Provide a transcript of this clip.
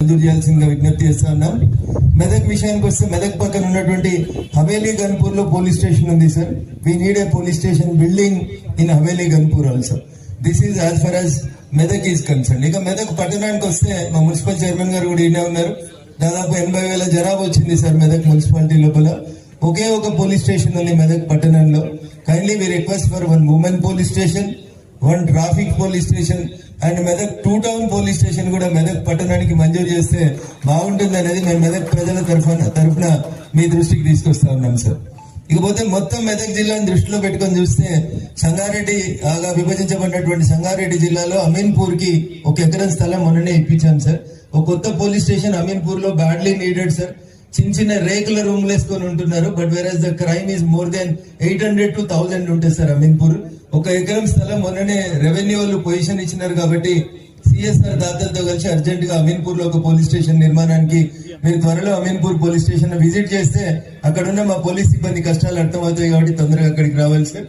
మంజూరు చేయాల్సిందిగా విజ్ఞప్తి చేస్తా ఉన్నాం. మెదక్ విషయానికి వస్తే మెదక్ పక్కన ఉన్నటువంటి హవేలీ గన్పూర్లో పోలీస్ స్టేషన్ ఉంది sir we need a police station building in Haveli Ghanpur also this is as far as Medak is concern ఇక మెదక్ పట్టణానికి వస్తే మా మున్సిపల్ చైర్మన్ గారు కూడా ఈయనే ఉన్నారు. దాదాపు ఎనభై వేల జనాభా వచ్చింది సార్ మెదక్ మున్సిపాలిటీ లోపల. ఒకే ఒక పోలీస్ స్టేషన్ ఉంది మెదక్ పట్టణంలో. Kindly we request for one women police station one traffic police station and Medak two town police station కూడా మెదక్ పట్టణానికి మంజూరు చేస్తే బాగుంటుంది అనేది మేము మెదక్ ప్రజల తరఫున తరఫున మీ దృష్టికి తీసుకొస్తా ఉన్నాం సార్. ఇకపోతే మొత్తం మెదక్ జిల్లాను దృష్టిలో పెట్టుకొని చూస్తే సంగారెడ్డి ఆగా విభజించబడినటువంటి సంగారెడ్డి జిల్లాలో అమీన్పూర్కి ఒక ఎకరం స్థలం మొన్ననే ఇప్పించాం సార్. ఒక కొత్త పోలీస్ స్టేషన్ అమీన్పూర్లో బ్యాడ్లీ నీడెడ్ సార్. చిన్న చిన్న రేకుల రూమ్లు వేసుకొని ఉంటున్నారు but where the crime is more than eight hundred to thousand ఉంటుంది సార్ అమీన్పూర్. ఒక ఎకరం స్థలం మొన్ననే రెవెన్యూ వాళ్ళు పొజిషన్ ఇచ్చినారు కాబట్టి సిఎస్ఆర్ దాతలతో కలిసి అర్జెంట్గా అమీన్పూర్లో ఒక పోలీస్ స్టేషన్ నిర్మాణానికి మీరు త్వరలో అమీన్పూర్ పోలీస్ స్టేషన్ విజిట్ చేస్తే అక్కడ ఉన్న మా పోలీస్ సిబ్బంది కష్టాలు అర్థమవుతాయి కాబట్టి తొందరగా అక్కడికి రావాలి సార్.